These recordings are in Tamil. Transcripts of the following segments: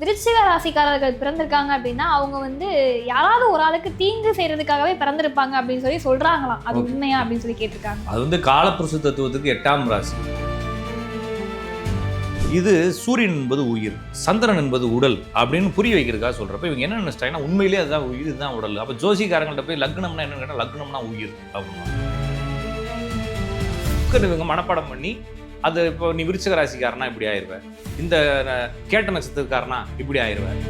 விருச்சிக ராசிக்காரர்கள் பிறந்திருக்காங்க அப்படின்னா அவங்க வந்து யாராவது ஒரு ஆளுக்கு தீங்கு செய்யறதுக்காகவே பிறந்திருப்பாங்க அப்படின்னு சொல்லி சொல்றாங்களாம். அது. உண்மையா அப்படின்னு சொல்லி கேட்டிருக்காங்க. அது வந்து காலப்புருஷ தத்துவத்துக்கு எட்டாம் ராசி. இது சூரியன் என்பது உயிர் சந்திரன் என்பது உடல் அப்படின்னு புரிய வைக்கிறதுக்காக சொல்றப்ப இவங்க என்ன நினைச்சிட்டாங்கன்னா உண்மையிலேயே அதுதான் உயிர் இதுதான் உடல். அப்ப ஜோசிக்காரங்கள்ட்ட போய் லக்னம்னா என்னன்னு கேட்டா லக்னம்னா உயிர் அப்படின்னு. இவங்க மனப்பாடம் பண்ணி அது இப்போ நீ விருச்சக ராசிக்காரனா இப்படி ஆயிடுவேன் இந்த கேட்ட நட்சத்திரக்காரனா இப்படி ஆயிடுவேன்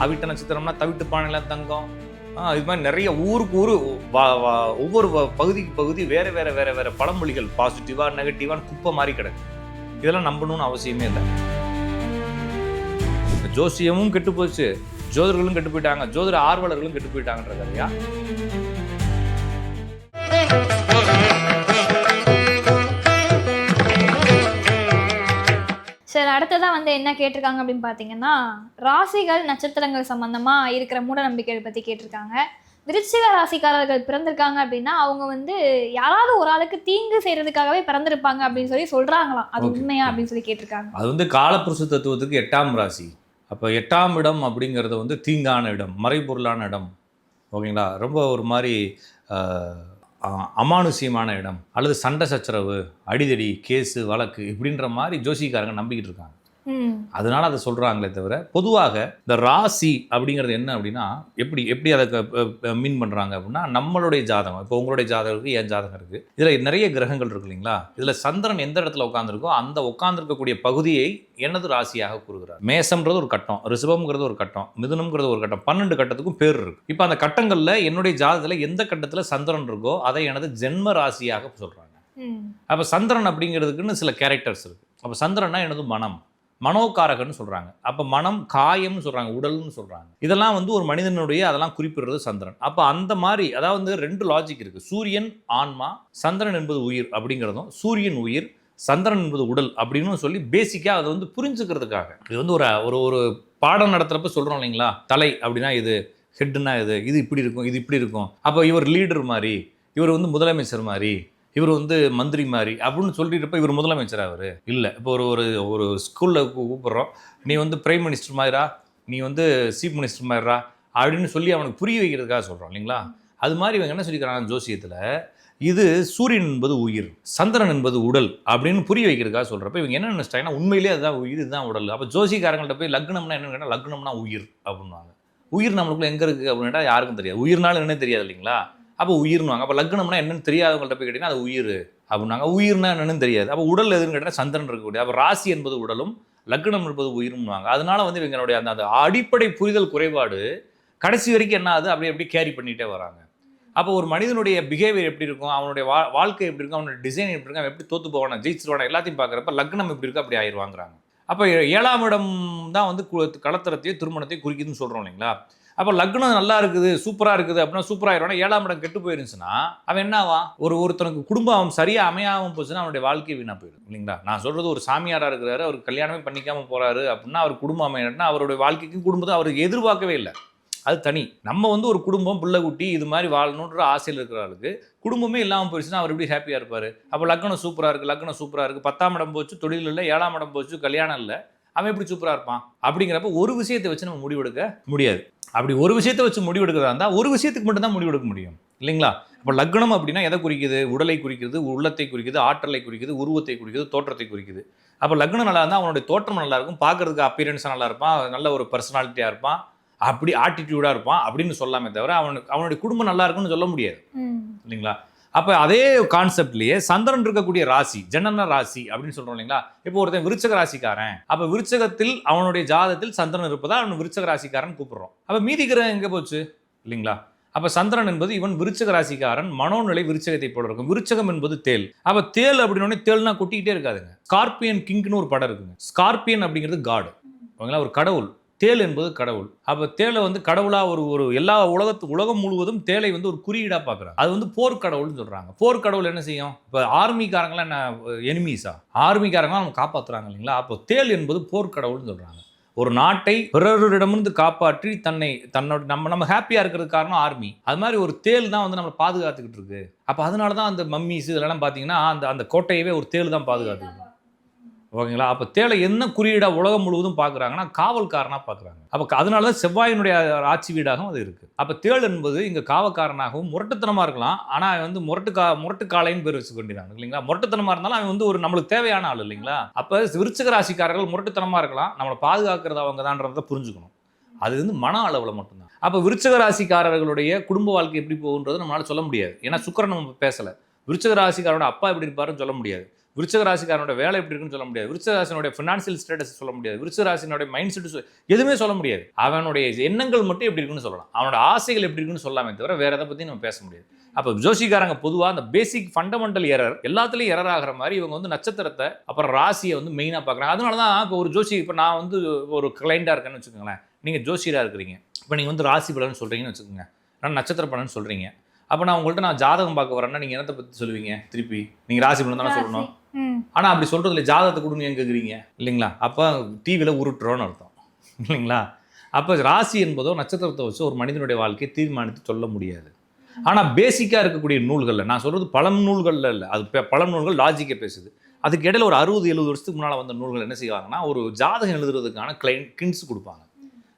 அவிட்ட நட்சத்திரம்னா தவிட்டு பானையில தங்கம். இது மாதிரி நிறைய ஊருக்கு ஊர் வா- ஒவ்வொரு வ- பகுதிக்கு பகுதி வேற வேற வேற வேற பழமொழிகள் பாசிட்டிவா நெகட்டிவான்னு குப்பை மாதிரி கிடக்கு. இதெல்லாம் நம்பணும்னு அவசியமே இல்லை. ஜோசியமும் கெட்டு போச்சு. ஜோதர்களும் கெட்டு போயிட்டாங்க. ஜோதிட ஆர்வலர்களும் கெட்டு போயிட்டாங்கன்ற கதையா? சரி அடுத்ததா வந்து என்ன கேட்டிருக்காங்க அப்படின்னு பார்த்தீங்கன்னா ராசிகள் நட்சத்திரங்கள் சம்பந்தமா இருக்கிற மூட நம்பிக்கைகள் பத்தி கேட்டிருக்காங்க. விருச்சிக ராசிக்காரர்கள் பிறந்திருக்காங்க அப்படின்னா அவங்க வந்து யாராவது ஒரு ஆளுக்கு தீங்கு செய்யறதுக்காகவே பிறந்திருப்பாங்க அப்படின்னு சொல்லி சொல்றாங்களாம். அது. உண்மையா அப்படின்னு சொல்லி கேட்டிருக்காங்க. அது வந்து காலப்புருஷ தத்துவத்துக்கு எட்டாம் ராசி. அப்போ எட்டாம் இடம் அப்படிங்கிறது வந்து தீங்கான இடம் மறைபொருளான இடம். ஓகேங்களா? ரொம்ப ஒரு மாதிரி அமானுஷ்யமான இடம் அல்லது சண்டை சச்சரவு அடிதடி கேஸு வழக்கு இப்படின்ற மாதிரி ஜோசிக்காரங்க நம்பிக்கிட்டு இருக்காங்க. அதனால அதை சொல்கிறாங்களே தவிர பொதுவாக இந்த ராசி அப்படிங்கிறது என்ன அப்படின்னா எப்படி எப்படி அதை மீன் பண்ணுறாங்க அப்படின்னா நம்மளுடைய ஜாதகம் இப்போ உங்களுடைய ஜாதகம் இருக்குது என் ஜாதகம் இருக்குது இதில் நிறைய கிரகங்கள் இருக்கு இல்லைங்களா? இதில் சந்திரன் எந்த இடத்துல உட்காந்துருக்கோ அந்த உட்காந்துருக்கக்கூடிய பகுதியை எனது ராசியாக கூறுகிறார். மேசம்ன்றது ஒரு கட்டம் ரிஷபம்ங்கிறது ஒரு கட்டம் மிதுனம்ங்கிறது ஒரு கட்டம் பன்னெண்டு கட்டத்துக்கும் பேர் இருக்கு. இப்போ அந்த கட்டங்களில் என்னுடைய ஜாதகத்தில் எந்த கட்டத்தில் சந்திரன் இருக்கோ அதை எனது ஜென்ம ராசியாக சொல்கிறாங்க அப்போ சந்திரன் அப்படிங்கிறதுக்குன்னு சில கேரக்டர்ஸ் இருக்கு. அப்போ சந்திரன்னா எனது மனம். மனோகாரகன்னு சொல்கிறாங்க அப்போ மனம் காயம்னு சொல்கிறாங்க உடல்னு சொல்கிறாங்க இதெல்லாம் வந்து ஒரு மனிதனுடைய அதெல்லாம் குறிப்பிடுறது சந்திரன். அப்போ அந்த மாதிரி அதாவது ரெண்டு லாஜிக் இருக்குது சூரியன் ஆன்மா சந்திரன் என்பது உயிர் அப்படிங்கிறதும் சூரியன் உயிர் சந்திரன் என்பது உடல் அப்படின்னு சொல்லி பேசிக்காக அதை வந்து புரிஞ்சுக்கிறதுக்காக. இது வந்து ஒரு ஒரு ஒரு பாடம் நடத்துகிறப்ப சொல்கிறோம் இல்லைங்களா? தலை அப்படின்னா இது ஹெட்னா இது இது இப்படி இருக்கும் இது இப்படி இருக்கும். அப்போ இவர் லீடர் மாதிரி இவர் வந்து முதலமைச்சர் மாதிரி இவர் வந்து மந்திரி மாதிரி அப்படின்னு சொல்லிட்டுப்ப இவர் முதலமைச்சர் அவர்? இல்லை. இப்போ ஒரு ஒரு ஒரு ஸ்கூலில் கூப்பிட்றோம். நீ வந்து பிரைம் மினிஸ்டர் மாதிரா நீ வந்து சீஃப் மினிஸ்டர் மாதிரிடா அப்படின்னு சொல்லி அவனுக்கு புரிய வைக்கிறதுக்காக சொல்கிறோம் இல்லைங்களா? அது மாதிரி இவங்க என்ன சொல்லிக்கிறாங்க ஜோசியத்தில் இது சூரியன் என்பது உயிர் சந்திரன் என்பது உடல் அப்படின்னு புரிய வைக்கிறதுக்காக சொல்கிறப்ப இவங்க என்ன நினைச்சிட்டாங்கன்னா உண்மையிலே அதுதான் உயிர் இதுதான் உடல். அப்போ ஜோசிக்காரங்கள்ட்ட போய் லக்னம்னா என்னன்னு கேட்டால் லக்னம்னா உயிர் அப்படின்னாங்க உயிர் நம்மளுக்குள்ள எங்கே இருக்குது அப்படின்னா யாருக்கும் தெரியாது. உயிர்னாலும் என்ன தெரியாது இல்லைங்களா? அப்போ உயிர்னுவாங்க அப்போ லக்னம்னா என்னன்னு தெரியாதவங்கள்ட்ட போய் கேட்டிங்கன்னா அது உயிர் அப்படின்னாங்க உயிர்னா என்னன்னு தெரியாது. அப்போ உடல் எதுன்னு கேட்டால் சந்திரன் இருக்கக்கூடிய. அப்போ ராசி என்பது உடலும் லக்னம் என்பது உயிரும்னுவாங்க அதனால வந்து இவங்களுடைய அந்த அந்த அடிப்படை புரிதல் குறைபாடு கடைசி வரைக்கும் என்ன ஆகுது? அப்படி எப்படி கேரி பண்ணிகிட்டே வராங்க. அப்போ ஒரு மனிதனுடைய பிஹேவியர் எப்படி இருக்கும்? அவனுடைய வா வாழ்க்கை எப்படி இருக்கும்? அவனுடைய டிசைன் எப்படி இருக்கும்? அவன் எப்படி தோத்து போவானா? ஜெயிச்சிருவானா? எல்லாத்தையும் பார்க்குறப்ப லக்னம் எப்படி இருக்கு அப்படி ஆயிடுவாங்கிறாங்க. அப்போ ஏழாம் இடம் தான் வந்து கு- கலத்தரத்தையும் திருமணத்தையும் குறிக்குதுன்னு சொல்கிறோம் இல்லைங்களா? அப்போ லக்னம் நல்லா இருக்குது சூப்பராக இருக்குது அப்படின்னா சூப்பராக ஆயிடுவானா ஏழாம் இடம் கெட்டு போயிருந்துச்சுன்னா அவன் என்னவான் ஒரு ஒருத்தனுக்கு குடும்பம் அவன் சரியாக அமையாமல் போச்சுன்னா அவனுடைய வாழ்க்கை வீணாக போயிடும் இல்லைங்களா? நான் சொல்கிறது ஒரு சாமியாராக இருக்கிறாரு அவர் கல்யாணமே பண்ணிக்காமல் போகிறாரு அப்படின்னா அவர் குடும்பம் அமையணும்னா அவருடைய வாழ்க்கைக்கும் குடும்பத்தை அவருக்கு எதிர்பார்க்கவே இல்லை. அது தனி. நம்ம வந்து ஒரு குடும்பம் பிள்ளை குட்டி இது மாதிரி வாழணுன்ற ஆசையில் இருக்கிற குடும்பமே இல்லாமல் போயிடுச்சுன்னா அவர் எப்படி ஹாப்பியாக இருப்பார்? அப்போ லக்னம் சூப்பராக இருக்குது லக்னம் சூப்பராக இருக்குது பத்தாம் இடம் போச்சு தொழில் இல்லை. ஏழாம் இடம் போச்சு கல்யாணம் இல்லை. அவன் எப்படி சூப்பராக இருப்பான் அப்படிங்கிறப்ப ஒரு விஷயத்தை வச்சு நம்ம முடிவெடுக்க முடியாது. அப்படி ஒரு விஷயத்தை வச்சு முடிவெடுக்கிறதா இருந்தால் ஒரு விஷயத்துக்கு மட்டும்தான் முடிவெடுக்க முடியும். இல்லைங்களா? அப்போ லக்னம் அப்படின்னா எதை குறிக்குது? உடலை குறிக்குது உள்ளத்தை குறிக்குது ஆற்றலை குறிக்குது உருவத்தை குறிக்குது தோற்றத்தை குறிக்குது. அப்போ லக்னம் நல்லா இருந்தால் அவனுடைய தோற்றம் நல்லா இருக்கும். பார்க்கறதுக்கு அப்பியரன்ஸாக நல்லா இருப்பான். நல்ல ஒரு பர்சனாலிட்டியாக இருப்பான். அப்படி ஆட்டிடியூடாக இருப்பான் அப்படின்னு சொல்லாமே தவிர அவனுக்கு அவனுடைய குடும்பம் நல்லா இருக்குன்னு சொல்ல முடியாது. இல்லைங்களா? அப்போ அதே கான்செப்ட்லேயே சந்திரன் இருக்கக்கூடிய ராசி ஜனன ராசி அப்படின்னு சொல்கிறோம் இல்லைங்களா? இப்போ ஒருத்தன் விருச்சக ராசிக்காரன். அப்போ விருச்சகத்தில் அவனுடைய ஜாதத்தில் சந்திரன் இருப்பதால் அவன் விருச்சக ராசிக்காரன் கூப்பிடுறோம். அப்போ மீதி கிரகம் எங்கே போச்சு? இல்லைங்களா? அப்போ சந்திரன் என்பது இவன் விருச்சக ராசிக்காரன் மனோநிலை விருச்சகத்தை போல இருக்கும். விருச்சகம் என்பது தேல். அப்போ தேல் அப்படின்னோடனே தேல்னா கொட்டிக்கிட்டே இருக்காதுங்க. ஸ்கார்பியன் கிங்க்னு ஒரு படம் இருக்குங்க. ஸ்கார்பியன் அப்படிங்கிறது காடு ஓகேங்களா? ஒரு கடவுள். தேள் என்பது கடவுள். அப்போ தேலை வந்து கடவுளாக ஒரு ஒரு எல்லா உலகத்து உலகம் முழுவதும் தேலை வந்து ஒரு குறியீடாக பார்க்குறாங்க அது வந்து போர்க்கடவுள்னு சொல்கிறாங்க போர்க்கடவுள் என்ன செய்யும்? இப்போ ஆர்மிக்காரங்களாம் என்ன எனிமீஸா ஆர்மிக்காரங்களாம் நம்ம காப்பாற்றுறாங்க இல்லைங்களா? அப்போ தேல் என்பது போர்க்கடவுள்னு சொல்கிறாங்க ஒரு நாட்டை பிறரிடமிருந்து காப்பாற்றி தன்னை தன்னோட நம்ம நம்ம ஹாப்பியாக இருக்கிறது காரணம் ஆர்மி அது மாதிரி ஒரு தேல் தான் வந்து நம்மளை பாதுகாத்துக்கிட்டு இருக்கு. அப்போ அதனால தான் அந்த மம்மிஸ் இதெல்லாம் பார்த்தீங்கன்னா அந்த அந்த கோட்டையவே ஒரு தேல் தான் பாதுகாத்துக்கிட்டு ஓகேங்களா? அப்போ தேளை என்ன குறியீடாக உலகம் முழுவதும் பார்க்குறாங்கன்னா காவல்காரனாக பார்க்குறாங்க அப்போ அதனால தான் செவ்வாயினுடைய ஆட்சி வீடாகவும் அது இருக்குது அப்போ தேள் என்பது இங்கே காவல்காரனாகவும் முரட்டுத்தனமாக இருக்கலாம். ஆனால் வந்து முரட்டு கா முரட்டு காலைன்னு பேர் வச்சு கொண்டிருக்காங்க இல்லைங்களா? முரட்டுத்தனமாக இருந்தாலும் அவன் வந்து ஒரு நம்மளுக்கு தேவையான ஆள் இல்லைங்களா? அப்போ விருச்சிக ராசிக்காரர்கள் முரட்டுத்தனமாக இருக்கலாம். நம்மளை பாதுகாக்கிறது அவங்க தான்றதை புரிஞ்சுக்கணும். அது வந்து மன அளவில் மட்டும்தான். அப்போ விருச்சிக ராசிக்காரர்களுடைய குடும்ப வாழ்க்கை எப்படி போகுன்றது நம்மளால சொல்ல முடியாது. ஏன்னா சுக்கரன் நம்ம பேசலை. விருச்சிக ராசிக்காரோட அப்பா எப்படி இருப்பாருன்னு சொல்ல முடியாது. விருச்சிக ராசிக்காரனோட வேலை எப்படி இருக்குன்னு சொல்ல முடியாது. விருச்சிக ராசினுடைய ஃபினான்சியல் ஸ்டேட்டஸ் சொல்ல முடியாது. விருச்சிக ராசினுடைய மைண்ட் செட் எதுவுமே சொல்ல முடியாது. அவனுடைய எண்ணங்கள் மட்டும் எப்படி இருக்குன்னு சொல்லலாம். அவனோட ஆசைகள் எப்படி இருக்குன்னு சொல்லாமே தவிர வேற எதை பற்றி நம்ம பேச முடியாது. அப்போ ஜோசிக்காரங்க பொதுவாக அந்த பேசிக் ஃபண்டமெண்டல் எரர் எல்லாத்துலேயும் எரர் ஆகிற மாதிரி இவங்க வந்து நட்சத்திரத்தை அப்புறம் ராசியை வந்து மெயினாக பார்க்குறாங்க. அதனால தான் இப்போ ஒரு ஜோசி இப்போ நான் வந்து ஒரு கிளைண்டாக இருக்கேன்னு வச்சுக்கோங்களேன். நீங்கள் ஜோசியராக இருக்கிறீங்க. இப்போ நீங்கள் வந்து ராசி பலன் சொல்கிறீங்கன்னு வச்சுக்கோங்க. நான் நட்சத்திர பலன் சொல்கிறீங்க அப்போ நான் உங்கள்கிட்ட நான் ஜாதகம் பார்க்க வரேன்னா நீங்கள் என்னத்தை பற்றி சொல்லுவீங்க? திருப்பி. நீங்கள் ராசி பலன் தானே சொல்லணும். ஆனால் அப்படி சொல்கிறதுல ஜாதகத்தை கொடுங்க ஏன் கேட்குறீங்க இல்லைங்களா? அப்போ டிவியில் உருட்டுறோன்னு அர்த்தம். இல்லைங்களா? அப்போ ராசி என்பதோ நட்சத்திரத்தை வச்சு ஒரு மனிதனுடைய வாழ்க்கையை தீர்மானித்து சொல்ல முடியாது. ஆனால் பேசிக்காக இருக்கக்கூடிய நூல்களில் நான் சொல்கிறது பழம் நூல்களில் இல்லை அது பழம் நூல்கள் லாஜிக்கை பேசுது. அதுக்கு இடையில ஒரு அறுபது எழுபது வருஷத்துக்கு முன்னால் வந்த நூல்கள் என்ன செய்வாங்கன்னா ஒரு ஜாதகம் எழுதுறதுக்கான கிளைன் கிண்ட்ஸ் கொடுப்பாங்க.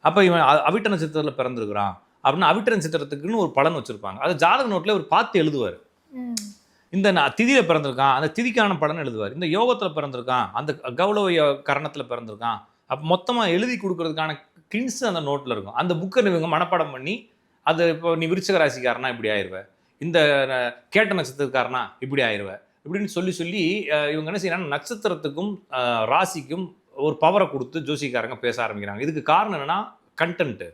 அப்போ இவன் அவிட்ட நட்சத்திரத்தில் பிறந்திருக்கிறான். அப்படின்னு அவிட்ட நட்சத்திரத்துக்குன்னு ஒரு பலன் வச்சுருப்பாங்க. அது ஜாதக நோட்டில் ஒரு பார்த்து எழுதுவார். இந்த நான் திதியில் பிறந்திருக்கான் அந்த திதிக்கான பலன் எழுதுவார். இந்த யோகத்தில் பிறந்திருக்கான் அந்த கௌரவ கரணத்தில் பிறந்திருக்கான். அப்போ மொத்தமாக எழுதி கொடுக்கறதுக்கான கிண்ட்ஸ் அந்த நோட்டில் இருக்கும். அந்த புக்கை இவங்க மனப்பாடம் பண்ணி அது இப்போ நீ விருச்சிக ராசிக்காரனா இப்படி ஆயிடுவ இந்த கேட்ட நட்சத்திரக்காரனா இப்படி ஆயிடுவ இப்படின்னு சொல்லி சொல்லி இவங்க என்ன செய்யறாங்க நட்சத்திரத்துக்கும் ராசிக்கும் ஒரு பவரை கொடுத்து ஜோசிக்காரங்க பேச ஆரம்பிக்கிறாங்க. இதுக்கு காரணம் என்னன்னா கண்டென்ட்டு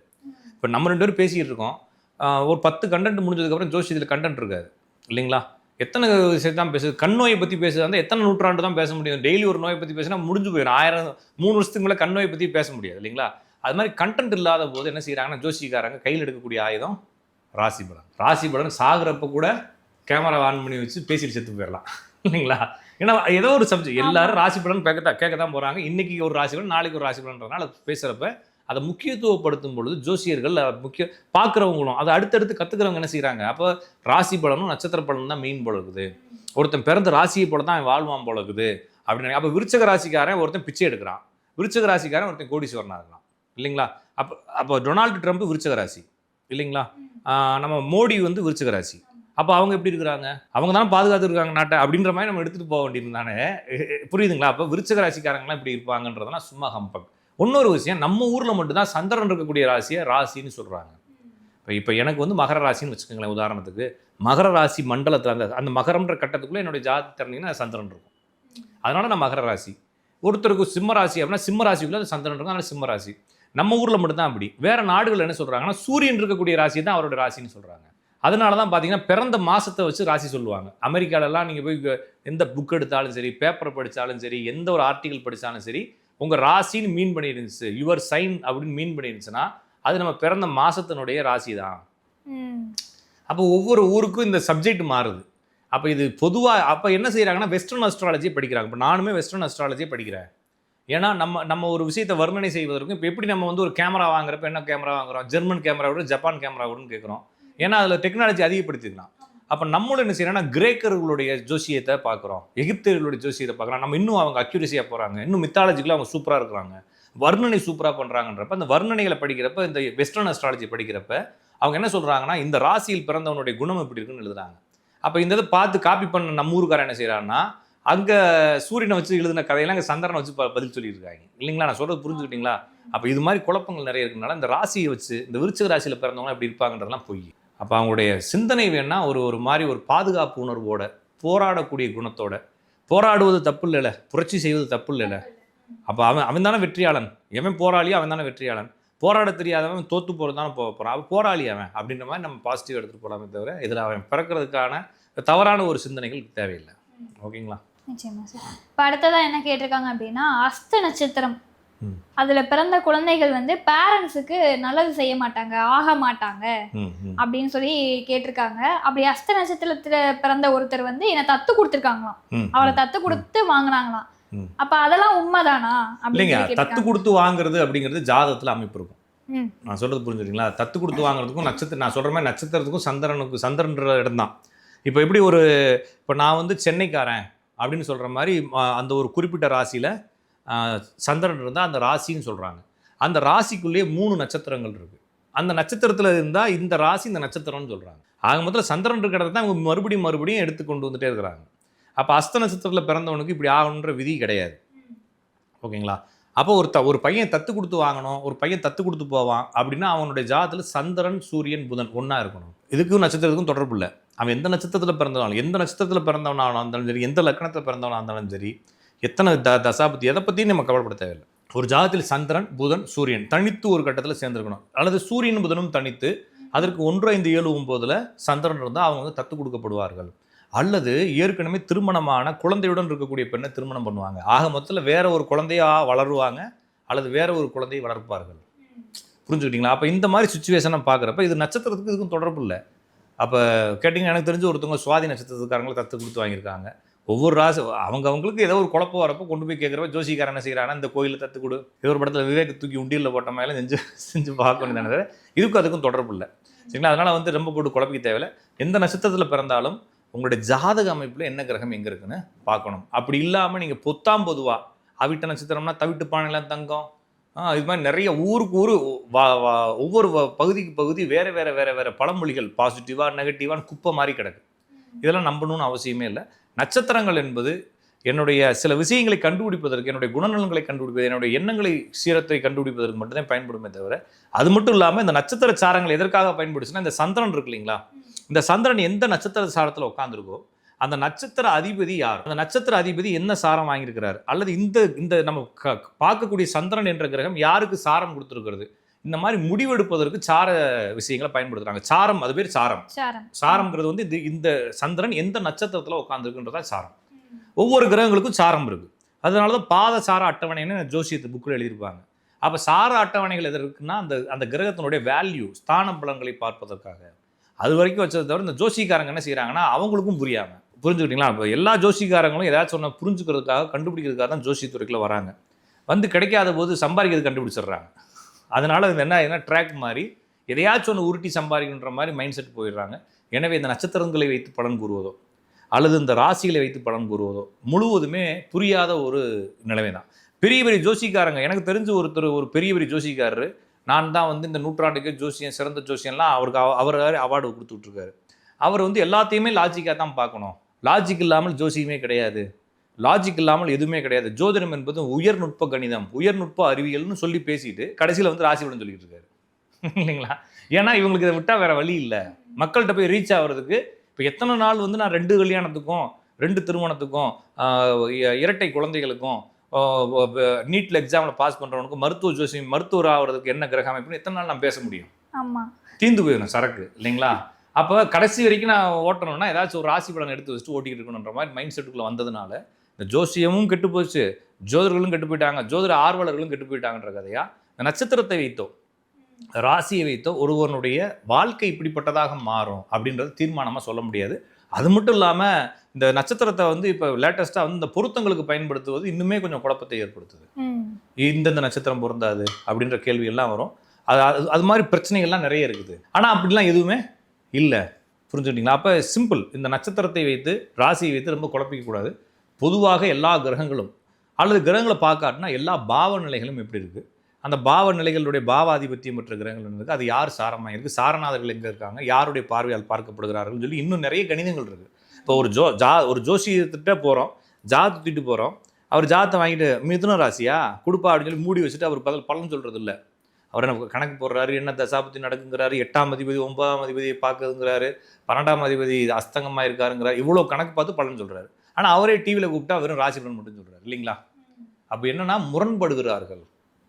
இப்போ நம்ம ரெண்டு பேரும் பேசிக்கிட்டு இருக்கோம். ஒரு பத்து கண்டென்ட் முடிஞ்சதுக்கப்புறம் ஜோசியத்தில் கண்டென்ட் இருக்காது. இல்லைங்களா? எத்தனை விஷயம் தான் பேசுது கண் நோயை பற்றி வந்து எத்தனை நூற்றாண்டு தான் பேச முடியும்? டெய்லி ஒரு நோயை பற்றி பேசினா முடிஞ்சு போயிடும் ஆயிரம் மூணு வருஷத்துக்கு மேலே கண் நோயை பற்றி பேச முடியாது இல்லைங்களா? அது மாதிரி கண்டென்ட் இல்லாத போது என்ன செய்கிறாங்கன்னா ஜோசிக்காரங்க கையில் எடுக்கக்கூடிய ஆயுதம் ராசி பலன். ராசி பலன் சாகுறப்ப கூட கேமரா ஆன் பண்ணி வச்சு பேசிட்டு செத்து போயிடலாம் இல்லைங்களா? ஏன்னா ஏதோ ஒரு சப்ஜெக்ட் எல்லாரும் ராசி பலன் கேட்க தான் கேட்க தான் போகிறாங்க இன்னைக்கு ஒரு ராசி பலன் நாளைக்கு ஒரு ராசி பலன்றதுனால பேசுகிறப்ப அதை முக்கியத்துவப்படுத்தும் பொழுது ஜோசியர்கள் முக்கிய பார்க்குறவங்களும் அதை அடுத்தடுத்து கற்றுக்கிறவங்க என்ன செய்கிறாங்க அப்போ ராசி பலனும் நட்சத்திர பலனும் தான் மெயின் போல இருக்குது ஒருத்தன் பிறந்த ராசியை போல தான் அவன் வாழ்வான் போல இருக்குது அப்படின்னு அப்போ விருச்சக ராசிக்காரன் ஒருத்தன் பிச்சை எடுக்கிறான். விருச்சக ராசிக்காரன் ஒருத்தன் கோடீஸ்வரனாக இருக்கலாம் இல்லைங்களா? அப்போ அப்போ டொனால்டு ட்ரம்ப் விருச்சக ராசி. இல்லைங்களா? நம்ம மோடி வந்து விருச்சக ராசி. அப்போ அவங்க எப்படி இருக்கிறாங்க? அவங்க தானே பாதுகாத்துருக்காங்க நாட்டை அப்படின்ற மாதிரி நம்ம எடுத்துகிட்டு போக வேண்டியது தானே? புரியுதுங்களா? அப்போ விருச்சக ராசிக்காரங்களாம் இப்படி இருப்பாங்கன்றதெல்லாம் சும்மா ஹம்பக். இன்னொரு விஷயம் நம்ம ஊரில் மட்டும்தான் சந்திரன் இருக்கக்கூடிய ராசியை ராசின்னு சொல்கிறாங்க இப்போ இப்போ எனக்கு வந்து மகர ராசின்னு வச்சுக்கோங்களேன் உதாரணத்துக்கு. மகர ராசி மண்டலத்தில் அந்த அந்த மகரம்ன்ற கட்டத்துக்குள்ளே என்னுடைய ஜாதி திறந்தீங்கன்னா சந்திரன் இருக்கும். அதனால் நான் மகர ராசி. ஒருத்தருக்கு சிம்ம ராசி அப்படின்னா சிம்ம ராசிக்குள்ளே அது சந்திரன் இருக்கும் அதனால் சிம்ம ராசி. நம்ம ஊரில் மட்டும்தான் அப்படி. வேறு நாடுகள் என்ன சொல்கிறாங்கன்னா சூரியன் இருக்கக்கூடிய ராசி தான் அவரோட ராசின்னு சொல்கிறாங்க அதனால தான் பார்த்தீங்கன்னா பிறந்த மாதத்தை வச்சு ராசி சொல்லுவாங்க. அமெரிக்காலலாம் நீங்கள் போய் எந்த புக் எடுத்தாலும் சரி பேப்பர் படித்தாலும் சரி எந்த ஒரு ஆர்டிகல் படித்தாலும் சரி உங்கள் ராசின்னு மீன் பண்ணிருந்துச்சு யுவர் சைன் அப்படின்னு மீன் பண்ணிருந்துச்சுன்னா அது நம்ம பிறந்த மாசத்தினுடைய ராசி தான் அப்போ ஒவ்வொரு ஊருக்கும் இந்த சப்ஜெக்ட் மாறுது. அப்போ இது பொதுவாக அப்போ என்ன செய்கிறாங்கன்னா வெஸ்டர்ன் அஸ்ட்ராலஜி படிக்கிறாங்க. இப்போ நானுமே வெஸ்டர்ன் அஸ்ட்ராலஜி படிக்கிறேன். ஏன்னா நம்ம நம்ம ஒரு விஷயத்தை வர்ணனை செய்வதற்கும் இப்போ எப்படி நம்ம வந்து ஒரு கேமரா வாங்குறப்ப என்ன கேமரா வாங்குறோம்? ஜெர்மன் கேமரா விட ஜப்பான் கேமரா விடன்னு கேட்குறோம் ஏன்னா அதில் டெக்னாலஜி அதிகப்படுத்திக்கலாம். அப்போ நம்மளும் என்ன செய்யறோம்னா கிரேக்கர்களுடைய ஜோசியத்தை பார்க்குறோம். எகிப்தியர்களுடைய ஜோசியத்தை பார்க்குறோம். நம்ம இன்னும் அவங்க அக்யூரஸியாக போகிறாங்க இன்னும் மித்தாலஜிக்கலாக அவங்க சூப்பராக இருக்கிறாங்க. வர்ணனை சூப்பராக பண்ணுறாங்கன்றப்ப அந்த வர்ணனைகளை படிக்கிறப்ப இந்த வெஸ்டர்ன் அஸ்ட்ராலஜி படிக்கிறப்ப அவங்க என்ன சொல்கிறாங்கன்னா இந்த ராசியில் பிறந்தவனுடைய குணம் எப்படி இருக்குன்னு எழுதுறாங்க. அப்போ இந்த இதை பார்த்து காப்பி பண்ண நம்ம ஊருக்காரன் என்ன செய்கிறான்னா அங்கே சூரியனை வச்சு எழுதின கதையெல்லாம் அங்கே சந்திரனை வச்சு ப- பதில் சொல்லியிருக்காங்க. இல்லைங்களா? நான் சொல்கிறது புரிஞ்சுக்கிட்டீங்களா? அப்போ இது மாதிரி குழப்பங்கள் நிறைய இருக்கனால இந்த ராசியை வச்சு இந்த விருச்சக ராசியில் பிறந்தவங்க எப்படி இருப்பாங்கன்றதெல்லாம் பொய். அப்போ அவங்களுடைய சிந்தனை வேணால் ஒரு ஒரு மாதிரி ஒரு பாதுகாப்பு உணர்வோட போராடக்கூடிய குணத்தோட போராடுவது தப்பு இல்லைல்ல புரட்சி செய்வது தப்பு இல்லைல்ல அப்போ அவன் அவன் தானே வெற்றியாளன். எவன் போராளியோ அவன் தானே வெற்றியாளன். போராட தெரியாதவன் தோத்து போகிறது தானே போக போகிறான் அவன் போராளி அவன் அப்படின்ற மாதிரி நம்ம பாசிட்டிவ் எடுத்துகிட்டு போகலாமே தவிர இதில் அவன் பிறக்கிறதுக்கான தவறான ஒரு சிந்தனைகள் தேவையில்லை. ஓகேங்களா? நிச்சயமா சார். இப்போ அடுத்ததாக என்ன கேட்டிருக்காங்க அப்படின்னா அஸ்த நட்சத்திரம். அதுல பிறந்த குழந்தைகள் வந்து பேரண்ட்ஸுக்கு நல்லது செய்ய மாட்டாங்க ஆக மாட்டாங்க அப்படின்னு சொல்லி கேட்டிருக்காங்க. அப்படி அஸ்த நட்சத்திரத்துல பிறந்த ஒருத்தர் வந்து என்னை தத்து கொடுத்துருக்காங்களாம். அவளை தத்து கொடுத்து வாங்கினாங்களாம். அப்ப அதெல்லாம் உண்மைதானா இல்லைங்க தத்து. கொடுத்து வாங்குறது அப்படிங்கிறது ஜாதகத்தில் அமைப்பு இருக்கும். நான் சொல்றது புரிஞ்சுருங்களா தத்து கொடுத்து வாங்குறதுக்கும் நட்சத்திர நான் சொல்கிற மாதிரி நட்சத்திரத்துக்கும் சந்திரனுக்கு சந்திரன்ற இடம் தான் இப்போ எப்படி ஒரு இப்போ நான் வந்து சென்னைக்காரன் அப்படின்னு சொல்கிற மாதிரி அந்த ஒரு குறிப்பிட்ட ராசியில் சந்திரன் இருந்தால் அந்த ராசின்னு சொல்கிறாங்க அந்த ராசிக்குள்ளேயே மூணு நட்சத்திரங்கள் இருக்குது அந்த நட்சத்திரத்தில் இருந்தால் இந்த ராசி இந்த நட்சத்திரம்னு சொல்கிறாங்க ஆக மொத்தத்தில் சந்திரன் இருக்கிறத தான் இவங்க மறுபடியும் மறுபடியும் எடுத்து கொண்டு வந்துட்டே இருக்கிறாங்க. அப்போ அஸ்த நட்சத்திரத்தில் பிறந்தவனுக்கு இப்படி ஆகணுன்ற விதி கிடையாது. ஓகேங்களா? அப்போ ஒரு த ஒரு பையன் தத்து கொடுத்து வாங்கணும் ஒரு பையன் தத்து கொடுத்து போவான் அப்படின்னா அவனுடைய ஜாதத்தில் சந்திரன் சூரியன் புதன் ஒன்றா இருக்கணும். இதுக்கும் நட்சத்திரத்துக்கும் தொடர்பு இல்லை. அவன் எந்த நட்சத்திரத்தில் பிறந்தவனாலும் எந்த நட்சத்திரத்தில் பிறந்தவனாலும் இருந்தாலும் சரி எந்த லக்கணத்தில் பிறந்தவனாக இருந்தாலும் சரி எத்தனை த தசாபதி எதை பற்றியும் நம்ம கவலைப்பட தேவையில்லை. ஒரு ஜாதத்தில் சந்திரன் புதன் சூரியன் தனித்து ஒரு கட்டத்தில் சேர்ந்துருக்கணும். அல்லது சூரியன் புதனும் தனித்து அதற்கு ஒன்று ஐந்து ஏழு ஒம்போதில் சந்திரன் இருந்தால் அவங்க வந்து தத்து கொடுக்கப்படுவார்கள். அல்லது ஏற்கனவே திருமணமான குழந்தையுடன் இருக்கக்கூடிய பெண்ணை திருமணம் பண்ணுவாங்க. ஆக மொத்தத்தில் வேற ஒரு குழந்தையா வளருவாங்க அல்லது வேற ஒரு குழந்தையை வளர்ப்பார்கள். புரிஞ்சுக்கிட்டீங்களா? அப்போ இந்த மாதிரி சுச்சுவேஷனை பார்க்குறப்ப இது நட்சத்திரத்துக்கு இதுக்கும் தொடர்பு இல்லை. அப்போ கேட்டிங்கன்னா எனக்கு தெரிஞ்சு ஒருத்தவங்க சுவாதி நட்சத்திரத்துக்காரங்களை தத்து கொடுத்து வாங்கியிருக்காங்க. ஒவ்வொரு ராசி அவங்க அவங்களுக்கு ஏதோ ஒரு குழப்பம் வரப்போ கொண்டு போய் கேட்குறப்ப ஜோசிக்காரன் என்ன செய்கிறானா இந்த கோயிலில் தத்து கொடு. ஏதோ ஒரு படத்தில் விவேக தூக்கி உண்டியில் போட்ட மாதிரி செஞ்சு செஞ்சு பார்க்க தானே இதுக்கும் அதுக்கும் தொடர்பு இல்லை. சரிங்களா? அதனால் வந்து ரொம்ப போட்டு குழப்பிக்க தேவையில்லை. எந்த நட்சத்திரத்தில் பிறந்தாலும் உங்களுடைய ஜாதக அமைப்பில் என்ன கிரகம் எங்கே இருக்குன்னு பார்க்கணும். அப்படி இல்லாமல் நீங்கள் பொத்தாம் பொதுவாக அவிட்ட நட்சத்திரம்னா தவிட்டு பானைலாம் தங்கம். இது மாதிரி நிறைய ஊருக்கு ஊர் வா- வா- ஒவ்வொரு வ- பகுதிக்கு பகுதி வேறு வேறு வேறு வேறு பழமொழிகள் பாசிட்டிவாக நெகட்டிவான்னு குப்பை மாதிரி கிடக்கு. இதெல்லாம் நம்பணும்னு அவசியமே இல்லை. நட்சத்திரங்கள் என்பது என்னுடைய சில விஷயங்களை கண்டுபிடிப்பதற்கு என்னுடைய குணநலன்களை கண்டுபிடிப்பது என்னுடைய எண்ணங்களை சீரத்தை கண்டுபிடிப்பதற்கு மட்டும்தான் பயன்படுமே தவிர அது மட்டும் இல்லாமல் இந்த நட்சத்திர சாரங்கள் எதற்காக பயன்படுச்சுன்னா இந்த சந்திரன் இருக்கு இல்லைங்களா? இந்த சந்திரன் எந்த நட்சத்திர சாரத்தில் உட்காந்துருக்கோ அந்த நட்சத்திர அதிபதி யார்? அந்த நட்சத்திர அதிபதி என்ன சாரம் வாங்கியிருக்கிறார்? அல்லது இந்த இந்த நம்ம க- பார்க்கக்கூடிய சந்திரன் என்ற கிரகம் யாருக்கு சாரம் கொடுத்துருக்கிறது? இந்த மாதிரி முடிவெடுப்பதற்கு சார விஷயங்களை பயன்படுத்துறாங்க. சாரம் அது பேர் சாரம். சாரம். சாரம்ங்கிறது வந்து இது இந்த சந்திரன் எந்த நட்சத்திரத்தில் உட்காந்துருக்குன்றதா சாரம். ஒவ்வொரு கிரகங்களுக்கும் சாரம் இருக்கு. அதனால தான் பாத சார அட்டவணைன்னு ஜோசியத்து புக்கில் எழுதியிருப்பாங்க. அப்போ சார அட்டவணைகள் எது இருக்குன்னா அந்த அந்த கிரகத்தினுடைய வேல்யூ ஸ்தான பலன்களை பார்ப்பதற்காக. அது வரைக்கும் வச்சதை தவிர இந்த ஜோசிக்காரங்க என்ன செய்கிறாங்கன்னா அவங்களுக்கும் புரியாமல் புரிஞ்சுக்கிட்டீங்களா? இப்போ எல்லா ஜோசிக்காரங்களும் ஏதாச்சும் ஒன்று புரிஞ்சுக்கிறதுக்காக கண்டுபிடிக்கிறதுக்காக தான் ஜோசியத்துறைக்குள்ள வராங்க. வந்து கிடைக்காத போது சம்பாதிக்கிறது கண்டுபிடிச்சிடுறாங்க. அதனால் இது என்ன என்ன ட்ராக் மாதிரி எதையாச்சும் ஒன்று உருட்டி சம்பாதிக்கணுன்ற மாதிரி மைண்ட் செட் போயிடுறாங்க. எனவே இந்த நட்சத்திரங்களை வைத்து பலன் கூறுவதோ அல்லது இந்த ராசிகளை வைத்து பலன் கூறுவதோ முழுவதுமே புரியாத ஒரு நிலைமை தான் பெரிய பெரிய ஜோசிக்காரங்க எனக்கு தெரிஞ்ச ஒருத்தர் ஒரு பெரிய பெரிய ஜோசிக்காரரு நான் தான் வந்து இந்த நூற்றாண்டுக்கு ஜோசியம் சிறந்த ஜோசியம்லாம் அவருக்கு அவ- அவர் அவார்டு கொடுத்துட்ருக்காரு அவர் வந்து எல்லாத்தையுமே லாஜிக்காக தான் பார்க்கணும். லாஜிக் இல்லாமல் ஜோசியமே கிடையாது. லாஜிக் இல்லாமல் எதுவுமே கிடையாது. ஜோதிடம் என்பது உயர்நுட்ப கணிதம். உயர்நுட்ப அறிவியல்னு சொல்லி பேசிட்டு கடைசியில் வந்து ராசி பலன் சொல்லிட்டு இருக்காரு. இல்லைங்களா? ஏன்னா இவங்களுக்கு இதை விட்டால் வேற வழி இல்லை. மக்கள்கிட்ட போய் ரீச் ஆகிறதுக்கு இப்போ எத்தனை நாள் வந்து நான் ரெண்டு கல்யாணத்துக்கும் ரெண்டு திருமணத்துக்கும் இரட்டை குழந்தைகளுக்கும் நீட்டில் எக்ஸாமில் பாஸ் பண்ணுறவனுக்கும் மருத்துவ ஜோசியம் மருத்துவர் ஆகிறதுக்கு என்ன கிரக அமைப்புன்னு எத்தனை நாள் நான் பேச முடியும்? ஆமா. தீந்து போயிடும் சரக்கு இல்லைங்களா? அப்போ கடைசி வரைக்கும் நான் ஓட்டணும்னா ஏதாச்சும் ஒரு ராசி பலன் எடுத்து வச்சுட்டு ஓட்டிக்கிட்டு இருக்கணுன்ற மாதிரி மைண்ட் செட்டுக்குள்ளே வந்ததுனால இந்த ஜோசியமும் கெட்டு போச்சு ஜோதிடர்களும் கெட்டு போயிட்டாங்க ஜோதிட ஆர்வலர்களும் கெட்டு போயிட்டாங்கன்ற கதையா? இந்த நட்சத்திரத்தை வைத்தோ ராசியை வைத்தோ ஒருவனுடைய வாழ்க்கை இப்படிப்பட்டதாக மாறும் அப்படின்றது தீர்மானமாக சொல்ல முடியாது. அது மட்டும் இல்லாமல் இந்த நட்சத்திரத்தை வந்து இப்போ லேட்டஸ்ட்டாக வந்து இந்த பொருத்தங்களுக்கு பயன்படுத்துவது இன்னுமே கொஞ்சம் குழப்பத்தை ஏற்படுத்துது. இந்தந்த நட்சத்திரம் பொருந்தாது அப்படின்ற கேள்வி எல்லாம் வரும். அது அது- அது மாதிரி பிரச்சனைகள்லாம் நிறைய இருக்குது. ஆனால் அப்படிலாம் எதுவுமே இல்லை. புரிஞ்சுக்கிட்டீங்களா? அப்போ சிம்பிள் இந்த நட்சத்திரத்தை வைத்து ராசியை வைத்து ரொம்ப குழப்பிக்க கூடாது. பொதுவாக எல்லா கிரகங்களும் அல்லது கிரகங்களை பார்க்காட்டினா எல்லா பாவ நிலைகளும் எப்படி இருக்குது அந்த பாவ நிலைகளுடைய பாவாதிபத்தியம் பெற்ற கிரகங்கள் இருக்குது அது யார் சாரமாக இருக்குது சாரநாதர்கள் எங்கே இருக்காங்க? யாருடைய பார்வையால் பார்க்கப்படுகிறார்கள்? சொல்லி இன்னும் நிறைய கணிதங்கள் இருக்குது இப்போ ஒரு ஜோ ஜா ஒரு ஜோசியத்திட்ட போகிறோம் ஜாத்து திட்டு போகிறோம் அவர் ஜாத்தை வாங்கிட்டு மிதுன ராசியா? கொடுப்பா அப்படின்னு சொல்லி மூடி வச்சுட்டு அவர் பதில் பலன் சொல்கிறது இல்லை அவர் என்ன கணக்கு போடுறாரு? என்ன தசாபத்தி நடக்குங்கிறாரு? எட்டாம் அதிபதி ஒன்பதாம் அதிபதியை பார்க்குதுங்கிறாரு. பன்னெண்டாம் அதிபதி அஸ்தங்கமாக இருக்காருங்கிறார் இவ்வளோ கணக்கு பார்த்து பலன் சொல்கிறாரு ஆனால் அவரே டிவியில் கூப்பிட்டா வெறும் ராசி பலன் மட்டும் சொல்கிறார் இல்லைங்களா? அப்போ என்னன்னா முரண்படுகிறார்கள்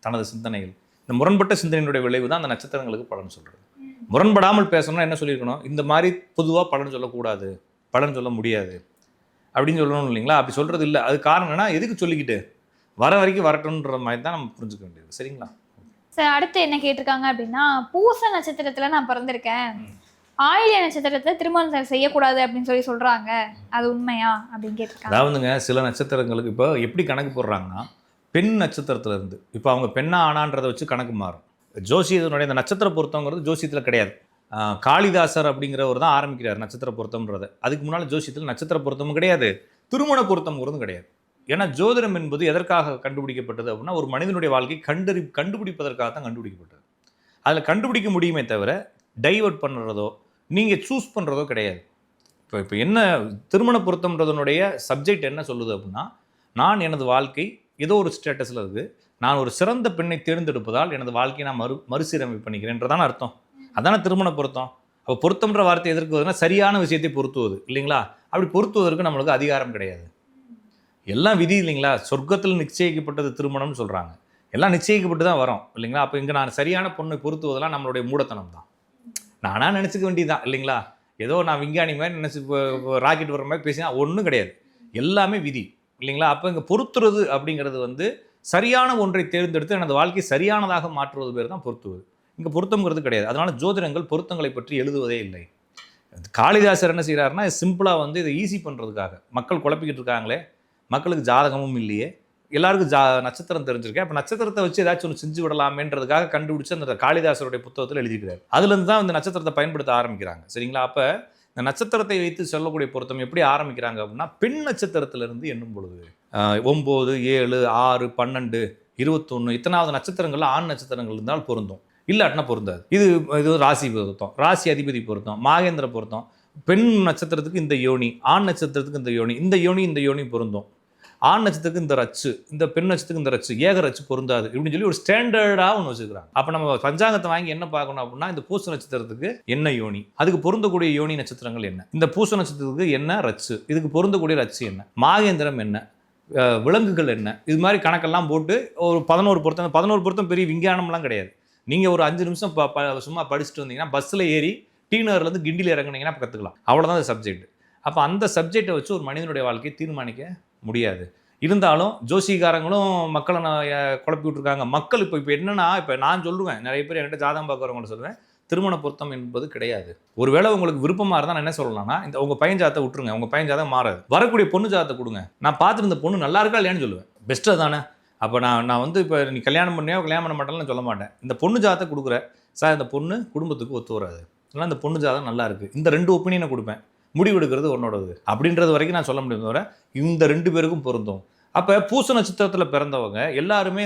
தனது சிந்தனைகள். இந்த முரண்பட்ட சிந்தனையினுடைய விளைவு தான் அந்த நட்சத்திரங்களுக்கு பலன் சொல்கிறது முரண்படாமல் பேசணும்னா என்ன சொல்லியிருக்கணும்? இந்த மாதிரி பொதுவாக பலன் சொல்லக்கூடாது பலன் சொல்ல முடியாது அப்படின்னு சொல்லணும் இல்லைங்களா? அப்படி சொல்கிறது இல்லை. அது காரணம் என்ன எதுக்கு சொல்லிக்கிட்டு? வர வரைக்கும் வரட்டும்ன்ற மாதிரி தான் நம்ம புரிஞ்சுக்க வேண்டியது சரிங்களா? சார் அடுத்து என்ன கேட்டிருக்காங்க அப்படின்னா பூச நட்சத்திரத்துல நான் பிறந்திருக்கேன். ஆயிலிய நட்சத்திரத்தை திருமணம் செய்யக்கூடாது அப்படின்னு சொல்லி சொல்றாங்க. அது உண்மையா? அப்படின்னு கேட்டிருக்காங்க. அதாவதுங்க சில நட்சத்திரங்களுக்கு இப்போ எப்படி கணக்கு போடுறாங்கன்னா பெண் நட்சத்திரத்துல இருந்து இப்போ அவங்க பெண்ணா ஆனான்றதை வச்சு கணக்கு மாறும். ஜோசியத்தினுடைய இந்த நட்சத்திர பொருத்தங்கிறது ஜோசியத்தில் கிடையாது. காளிதாசர் அப்படிங்கிறவர் தான் ஆரம்பிக்கிறார் நட்சத்திர பொருத்தம்ன்றதை. அதுக்கு முன்னால் ஜோசியத்தில் நட்சத்திர பொருத்தமும் கிடையாது. திருமண பொருத்தம்ங்கிறதும் கிடையாது. ஏன்னா ஜோதிடம் என்பது எதற்காக கண்டுபிடிக்கப்பட்டது அப்படின்னா ஒரு மனிதனுடைய வாழ்க்கை கண்டறி கண்டுபிடிப்பதற்காக தான் கண்டுபிடிக்கப்பட்டது. அதில் கண்டுபிடிக்க முடியுமே தவிர டைவர்ட் பண்ணுறதோ நீங்கள் சூஸ் பண்ணுறதோ கிடையாது. இப்போ இப்போ என்ன திருமண பொருத்தம்ன்றதனுடைய சப்ஜெக்ட் என்ன சொல்லுது அப்படின்னா நான் எனது வாழ்க்கை ஏதோ ஒரு ஸ்டேட்டஸில் இருக்குது நான் ஒரு சிறந்த பெண்ணை தேர்ந்தெடுப்பதால் எனது வாழ்க்கையை நான் மறு மறுசீரமைப்பு பண்ணிக்கிறேன்றதான அர்த்தம். அதானே திருமண பொருத்தம். அப்போ பொருத்தம்ன்ற வார்த்தை எதற்கு வருதுன்னா சரியான விஷயத்தை பொருத்துவது இல்லைங்களா? அப்படி பொருத்துவதற்கு நம்மளுக்கு அதிகாரம் கிடையாது. எல்லாம் விதி இல்லைங்களா? சொர்க்கத்தில் நிச்சயிக்கப்பட்டது திருமணம்னு சொல்கிறாங்க எல்லாம் நிச்சயிக்கப்பட்டு தான் வரோம் இல்லைங்களா? அப்போ இங்கே நான் சரியான பொண்ணை பொருத்துவதெல்லாம் நம்மளுடைய மூடத்தனம் தான் நானாக நினச்சிக்க வேண்டியதுதான் இல்லைங்களா? ஏதோ நான் விஞ்ஞானி மாதிரி நினச்சி ராக்கெட் வர மாதிரி பேசினா ஒன்றும் கிடையாது. எல்லாமே விதி இல்லைங்களா? அப்போ இங்கே பொருத்துறது அப்படிங்கிறது வந்து சரியான ஒன்றை தேர்ந்தெடுத்து எனது வாழ்க்கை சரியானதாக மாற்றுவது பேர் தான் பொருத்துவது. இங்கே பொருத்தம்ங்கிறது கிடையாது. அதனால் ஜோதிடங்கள் பொருத்தங்களை பற்றி எழுதுவதே இல்லை. காளிதாசர் என்ன செய்கிறாருன்னா சிம்பிளாக வந்து இதை ஈஸி பண்ணுறதுக்காக மக்கள் குழப்பிக்கிட்டு இருக்காங்களே மக்களுக்கு ஜாதகமும் இல்லையே. எல்லாருக்கும் ஜா நட்சத்திரம் தெரிஞ்சிருக்கேன். அப்போ நட்சத்திரத்தை வச்சு ஏதாச்சும் ஒன்று செஞ்சு விடலாமேன்றதுக்காக கண்டுபிடிச்சு அந்த காளிதாசருடைய புத்தகத்தில் எழுதிக்கிறார் அதுலேருந்து தான் இந்த நட்சத்திரத்தை பயன்படுத்த ஆரம்பிக்கிறாங்க. சரிங்களா? அப்போ இந்த நட்சத்திரத்தை வைத்து சொல்லக்கூடிய பொருத்தம் எப்படி ஆரம்பிக்கிறாங்க அப்படின்னா பெண் நட்சத்திரத்திலிருந்து எண்ணும் பொழுது ஒம்பது ஏழு ஆறு பன்னெண்டு இருபத்தொன்று இத்தனாவது நட்சத்திரங்கள் ஆண் நட்சத்திரங்கள் இருந்தால் பொருந்தும். இல்லாட்டினா பொருந்தாது. இது இது ராசி பொருத்தம். ராசி அதிபதி பொருத்தம் மாகேந்திர பொருத்தம். பெண் நட்சத்திரத்துக்கு இந்த யோனி ஆண் நட்சத்திரத்துக்கு இந்த யோனி இந்த யோனி இந்த யோனி பொருந்தும். ஆண் நட்சத்திரத்துக்கு இந்த ரச்சு இந்த பெண் நட்சத்திரத்துக்கு இந்த ரச்சு ஏக ரச்சு பொருந்தாது இப்படின்னு சொல்லி ஒரு ஸ்டாண்டர்டாக ஒன்று வச்சுக்கிறாங்க அப்போ நம்ம பஞ்சாங்கத்தை வாங்கி என்ன பார்க்கணும் அப்படின்னா இந்த பூச நட்சத்திரத்துக்கு என்ன யோனி? அதுக்கு பொருந்தக்கூடிய யோனி நட்சத்திரங்கள் என்ன? இந்த பூச நட்சத்திரத்துக்கு என்ன ரச்சு? இதுக்கு பொருந்தக்கூடிய ரச்சு என்ன? மாகேந்திரம் என்ன? விலங்குகள் என்ன? இது மாதிரி கணக்கெல்லாம் போட்டு ஒரு பதினோரு பொருத்தம் பதினோரு பொருத்தம் பெரிய விஞ்ஞானம்லாம் கிடையாது. நீங்கள் ஒரு அஞ்சு நிமிஷம் ப ப- சும்மா படிச்சுட்டு வந்தீங்கன்னா பஸ்ஸில் ஏறி டீனர்லேருந்து கிண்டியில் இறங்குனீங்கன்னா கற்றுக்கலாம் அவ்வளோதான் அந்த சப்ஜெக்ட் அப்போ அந்த சப்ஜெக்டை வச்சு ஒரு மனிதனுடைய வாழ்க்கையை தீர்மானிக்க முடியாது. இருந்தாலும் ஜோசிகாரங்களும் மக்களை நான் குழப்பி விட்டுருக்காங்க மக்கள் இப்போ இப்போ என்னன்னா இப்போ நான் சொல்லுவேன். நிறைய பேர் என்கிட்ட ஜாதகம் பார்க்குறவங்கள சொல்லுவேன். திருமண பொருத்தம் என்பது கிடையாது. ஒருவேளை உங்களுக்கு விருப்பமாக இருந்தால் நான் என்ன சொல்லலாம்னா இந்த உங்கள் பையன் ஜாதத்தை விட்டுருங்க. உங்கள் பையன் ஜாதகம் மாறாது. வரக்கூடிய பொண்ணு ஜாதத்தை கொடுங்க. நான் பார்த்துருந்த பொண்ணு நல்லா இருக்கா இல்லையான்னு சொல்லுவேன். பெஸ்ட்டு தானே. அப்போ நான் நான் வந்து இப்போ நீ கல்யாணம் பண்ணியோ கல்யாணம் பண்ண மாட்டேன்னு சொல்ல மாட்டேன். இந்த பொண்ணு ஜாதத்தை கொடுக்குற சார் இந்த பொண்ணு குடும்பத்துக்கு ஒத்து வராது. ஆனால் இந்த பொண்ணு ஜாதகம் நல்லா இருக்குது இந்த ரெண்டு ஒப்பீனியனை கொடுப்பேன். முடிவெடுக்கிறது உன்னோடது. அப்படின்றது வரைக்கும் நான் சொல்ல முடியும் தவிர இந்த ரெண்டு பேருக்கும் பொருந்தும். அப்போ பூச நட்சத்திரத்தில் பிறந்தவங்க எல்லாருமே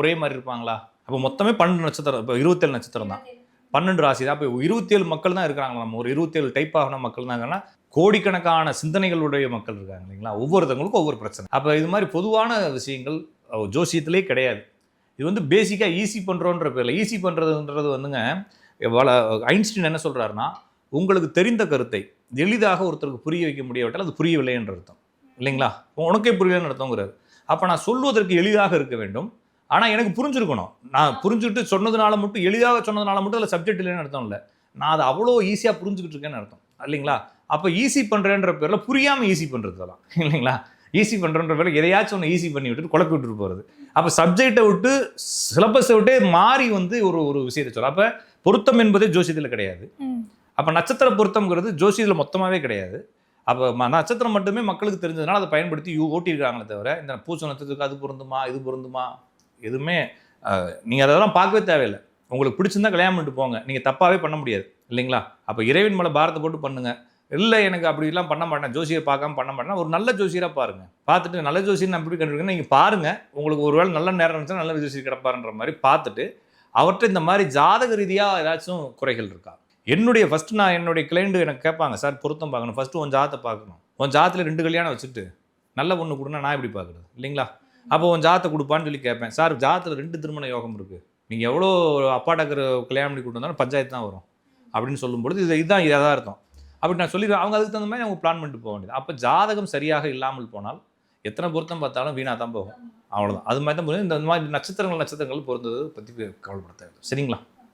ஒரே மாதிரி இருப்பாங்களா? அப்போ மொத்தமே பன்னெண்டு நட்சத்திரம் இப்போ இருபத்தேழு நட்சத்திரம் தான். பன்னெண்டு ராசி தான். இப்போ இருபத்தேழு மக்கள் தான் இருக்கிறாங்களா நம்ம ஒரு இருபத்தேழு டைப் ஆகின மக்கள் தாங்கன்னா கோடிக்கணக்கான சிந்தனைகளுடைய மக்கள் இருக்காங்க இல்லைங்களா? ஒவ்வொருத்தவங்களுக்கும் ஒவ்வொரு பிரச்சனை. அப்போ இது மாதிரி பொதுவான விஷயங்கள் ஜோசியத்திலே கிடையாது. இது வந்து பேசிக்காக ஈஸி பண்ணுறோன்ற பேரில் ஈஸி பண்ணுறதுன்றது வந்துங்க வள ஐன்ஸ்டீன் என்ன சொல்கிறாருன்னா உங்களுக்கு தெரிந்த கருத்தை எளிதாக ஒருத்தருக்கு புரிய வைக்க முடியாவிட்டால் அது புரியவில்லை என்று அர்த்தம். இல்லைங்களா? உனக்கே புரியலன்னு அர்த்தங்கிறாரு. அப்போ நான் சொல்வதற்கு எளிதாக இருக்க வேண்டும். ஆனால் எனக்கு புரிஞ்சிருக்கணும். நான் புரிஞ்சுட்டு சொன்னதுனால மட்டும் எளிதாக சொன்னதுனால மட்டும் அதில் சப்ஜெக்ட் இல்லைன்னு அர்த்தம் இல்லை. நான் அதை அவ்வளோ ஈஸியாக புரிஞ்சுக்கிட்டு இருக்கேன்னு அர்த்தம். இல்லைங்களா? அப்போ ஈஸி பண்ணுறேன்ற பேரில் புரியாமல் ஈஸி பண்ணுறது தான். இல்லைங்களா? ஈஸி பண்ணுறன்ற பேரில் எதையாச்சும் ஒன்று ஈஸி பண்ணி விட்டுட்டு குழப்பி விட்டுட்டு போகிறது அப்போ சப்ஜெக்டை விட்டு சிலபஸை விட்டே மாறி வந்து ஒரு ஒரு விஷயத்தை சொல்ல. அப்போ பொருத்தம் என்பதே ஜோசியத்தில் கிடையாது. அப்போ நட்சத்திர பொருத்தம்ங்கிறது ஜோசியத்தில் மொத்தமாகவே கிடையாது. அப்போ ம- நட்சத்திரம் மட்டுமே மக்களுக்கு தெரிஞ்சதுனால அதை பயன்படுத்தி யூ ஓட்டியிருக்காங்களே தவிர இந்த பூச நட்சத்திரத்துக்கு அது பொருந்துமா இது பொருந்துமா எதுவுமே நீங்கள் அதெல்லாம் பார்க்கவே தேவையில்லை. உங்களுக்கு பிடிச்சிருந்தா கல்யாணம் பண்ணிட்டு போங்க. நீங்கள் தப்பாகவே பண்ண முடியாது. இல்லைங்களா? அப்போ இறைவன் மேலே பாரத்தை போட்டு பண்ணுங்கள் இல்லை எனக்கு அப்படிலாம் பண்ண மாட்டேன். ஜோசியர் பார்க்காம பண்ண மாட்டேன். ஒரு நல்ல ஜோசியராக பாருங்கள் பார்த்துட்டு நல்ல ஜோசியர் நான் எப்படி கண்டுபிடிக்கணும் நீங்கள் பாருங்கள் உங்களுக்கு ஒரு வேளை நல்ல நேரம் இருந்துச்சுன்னா நல்ல ஜோசியர் கிடப்பாருன்ற மாதிரி பார்த்துட்டு அவர்கிட்ட இந்த மாதிரி ஜாதக ரீதியாக ஏதாச்சும் குறைகள் இருக்கா? என்னுடைய ஃபஸ்ட்டு நான் என்னுடைய கிளைண்ட்டு எனக்கு கேட்பாங்க சார் பொருத்தம் பார்க்கணும். ஃபஸ்ட்டு உன் ஜாத்தை பார்க்கணும். உன் ஜாத்தில் ரெண்டு கல்யாணம் வச்சுட்டு நல்ல பொண்ணு கொடுனா நான் எப்படி பார்க்குறது? இல்லைங்களா? அப்போ உன் ஜாத்தை கொடுப்பான்னு சொல்லி கேட்பேன். சார் ஜாத்தில் ரெண்டு திருமண யோகம் இருக்குது நீங்கள் எவ்வளோ அப்பாட்டாக்கிற கல்யாணம் பண்ணி கூட்டு வந்தாலும் பஞ்சாயத்து தான் வரும். அப்படின்னு சொல்லும்பொழுது இது இதுதான் அர்த்தம். அப்படி நான் சொல்லிடுவேன். அவங்க அதுக்கு தகுந்த மாதிரி அவங்க பிளான் பண்ணிட்டு போக வேண்டியது. அப்போ ஜாதகம் சரியாக இல்லாமல் போனால் எத்தனை பொருத்தம் பார்த்தாலும் வீணாக தான் போகும். அவ்வளோதான் அது மாதிரி தான் இந்த மாதிரி நட்சத்திரங்கள் நட்சத்திரங்கள் பொருந்தது பற்றி கவலைப்படுத்த சரிங்களா?